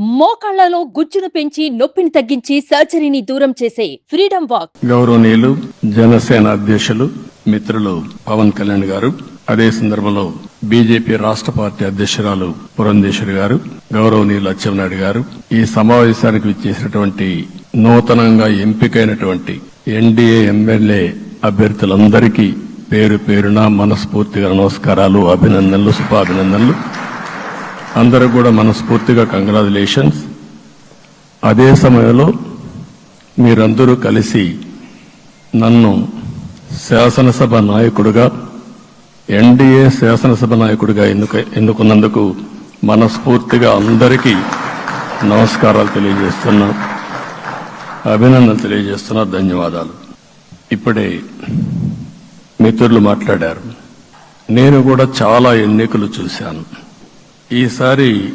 మోకాళ్ళలో గుజ్జును పెంచి నొప్పిని తగ్గించి సర్జరీని దూరం చేసే ఫ్రీడమ్ వాక్. గౌరవనీయులు జనసేన అధ్యక్షులు మిత్రులు పవన్ కళ్యాణ్ గారు అదే సందర్భంలో బీజేపీ రాష్ట్ర పార్టీ అధ్యక్షురాలు పురంధేశ్వరి గారు గౌరవనీయులు అచ్చెన్నాయుడు గారు ఈ సమావేశానికి విచ్చేసినటువంటి నూతనంగా ఎంపికైనటువంటి ఎన్డీఏ ఎమ్మెల్యే అభ్యర్థులందరికీ పేరు పేరున మనస్ఫూర్తిగా నమస్కారాలు అభినందనలు శుభాభినందనలు. అందరూ కూడా మనస్ఫూర్తిగా కంగ్రాచులేషన్స్ అదే సమయంలో మీరందరూ కలిసి నన్ను శాసనసభ నాయకుడుగా ఎన్డీఏ శాసనసభ నాయకుడిగా ఎన్నుక ఎన్నుకున్నందుకు మనస్ఫూర్తిగా అందరికీ నమస్కారాలు తెలియజేస్తున్నా అభినందన తెలియజేస్తున్నా ధన్యవాదాలు. ఇప్పుడే మిత్రులు మాట్లాడారు. నేను కూడా చాలా ఎన్నికలు చూశాను. ఈసారి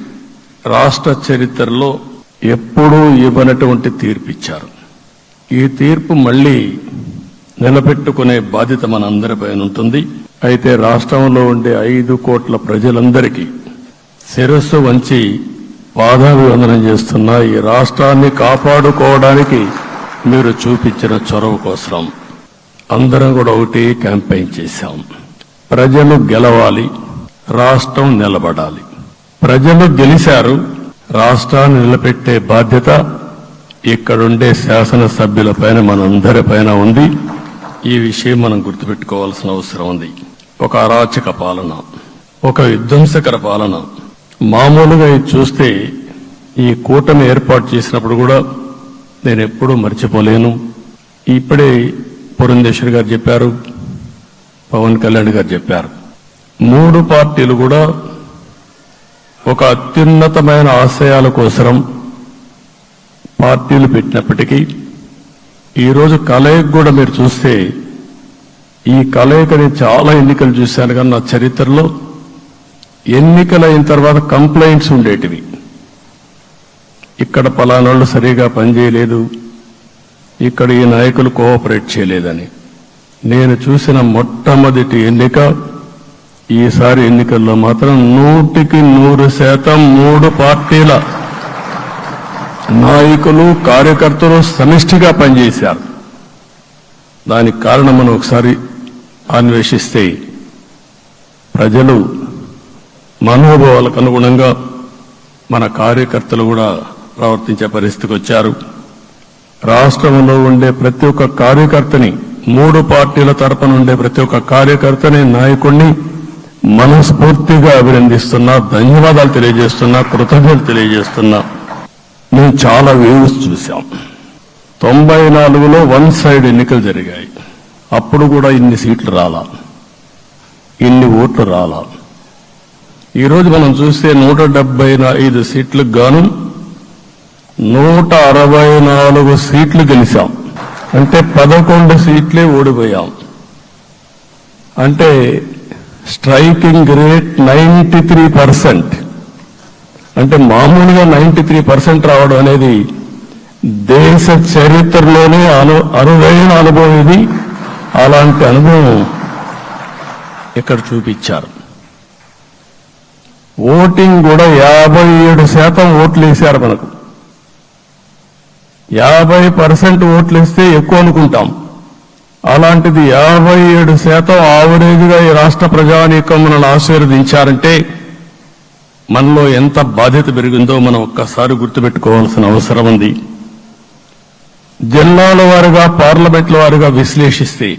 రాష్ట్ర చరిత్రలో ఎప్పుడూ ఇవ్వనటువంటి తీర్పు ఇచ్చారు ఈ తీర్పు మళ్ళీ నిలబెట్టుకునే బాధ్యత మనందరిపైన ఉంటుంది. అయితే రాష్ట్రంలో ఉండే ఐదు కోట్ల ప్రజలందరికీ శిరస్సు వంచి పాదాభివందనం చేస్తున్న ఈ రాష్ట్రాన్ని కాపాడుకోవడానికి మీరు చూపించిన చొరవ కోసం అందరం కూడా ఒకటి క్యాంపెయిన్ చేశాం. ప్రజలు గెలవాలి రాష్ట్రం నిలబడాలి. ప్రజలు గెలిచారు రాష్ట్రాన్ని నిలబెట్టే బాధ్యత ఇక్కడుండే శాసనసభ్యులపైన పైన పైన ఉంది. ఈ విషయం మనం గుర్తుపెట్టుకోవాల్సిన అవసరం ఉంది. ఒక అరాచక పాలన ఒక విధ్వంసకర పాలన. మామూలుగా ఇది చూస్తే ఈ కూటమి ఏర్పాటు చేసినప్పుడు కూడా నేను ఎప్పుడూ మర్చిపోలేను. ఇప్పుడే పురంధేశ్వరి గారు చెప్పారు పవన్ కళ్యాణ్ గారు చెప్పారు. మూడు పార్టీలు కూడా ఒక అత్యున్నతమైన ఆశయాల కోసరం పార్టీలు పెట్టినప్పటికీ ఈరోజు కలయిక కూడా మీరు చూస్తే ఈ కలయికని చాలా ఎన్నికలు చూశాను కానీ నా చరిత్రలో ఎన్నికలు అయిన తర్వాత కంప్లైంట్స్ ఉండేటివి. ఇక్కడ పలానాళ్ళు సరిగా పనిచేయలేదు ఇక్కడ ఈ నాయకులు కోఆపరేట్ చేయలేదని. నేను చూసిన మొట్టమొదటి ఎన్నిక ఈసారి ఎన్నికల్లో మాత్రం నూటికి నూరు శాతం మూడు పార్టీల నాయకులు కార్యకర్తలు సమిష్టిగా పనిచేశారు. దానికి కారణం మనం ఒకసారి అన్వేషిస్తే ప్రజలు మనోభావాలకు అనుగుణంగా మన కార్యకర్తలు కూడా ప్రవర్తించే పరిస్థితికి వచ్చారు. రాష్ట్రంలో ఉండే ప్రతి ఒక్క కార్యకర్తని మూడు పార్టీల తరపున ఉండే ప్రతి ఒక్క కార్యకర్తని నాయకుడిని మనస్ఫూర్తిగా అభినందిస్తున్నా ధన్యవాదాలు తెలియజేస్తున్నా కృతజ్ఞతలు తెలియజేస్తున్నా. మేము చాలా వేవ్స్ చూశాం. తొంభై నాలుగులో వన్ సైడ్ ఎన్నికలు జరిగాయి. అప్పుడు కూడా ఇన్ని సీట్లు రాలా. ఇన్ని ఓట్లు రాలా. ఈరోజు మనం చూస్తే నూట డెబ్బై ఐదు సీట్లకు గాను నూట అరవై నాలుగు సీట్లు గెలిచాం. అంటే పదకొండు సీట్లే ఓడిపోయాం. అంటే striking rate ninety three percent. అంటే మామూలుగా నైంటీ త్రీ పర్సెంట్ రావడం అనేది దేశ చరిత్రలోనే అను అరుదైన అనుభవం ఇది. అలాంటి అనుభవం ఇక్కడ చూపించారు. ఓటింగ్ కూడా యాభై ఏడు శాతం ఓట్లు వేశారు మనకు. యాభై పర్సెంట్ ఓట్లు వేస్తే ఎక్కువ అనుకుంటాం. అలాంటిది యాభై ఏడు శాతం ఆవరేజ్గా ఈ రాష్ట్ర ప్రజానీకం మనల్ని ఆశీర్వదించారంటే మనలో ఎంత బాధ్యత పెరిగిందో మనం ఒక్కసారి గుర్తుపెట్టుకోవాల్సిన అవసరం ఉంది. జిల్లాల వారుగా పార్లమెంట్ల వారుగా విశ్లేషిస్తే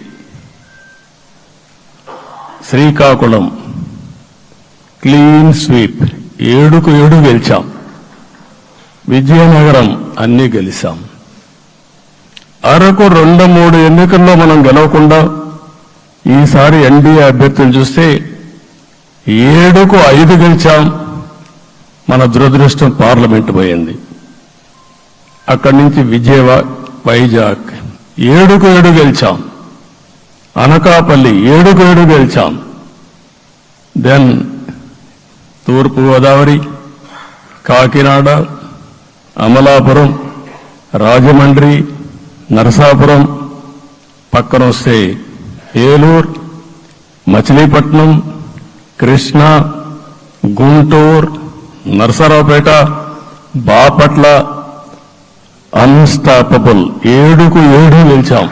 శ్రీకాకుళం క్లీన్ స్వీప్ ఏడుకు ఏడు గెలిచాం. విజయనగరం అన్ని గెలిచాం. అరకు రెండు మూడు ఎన్నికల్లో మనం గెలవకుండా ఈసారి ఎన్డీఏ అభ్యర్థులు చూస్తే ఏడుకు ఐదు గెలిచాం. మన దురదృష్టం పార్లమెంట్ పోయింది. అక్కడి నుంచి విజయవాడ వైజాగ్ ఏడుకు ఏడు గెలిచాం. అనకాపల్లి ఏడుకు ఏడు గెలిచాం. దెన్ తూర్పు గోదావరి కాకినాడ అమలాపురం రాజమండ్రి నరసాపురం పక్కన వస్తే ఏలూరు మచిలీపట్నం కృష్ణా గుంటూరు నరసరావుపేట బాపట్ల అన్స్టాపబుల్. ఏడుకు ఏడు నిలిచాం.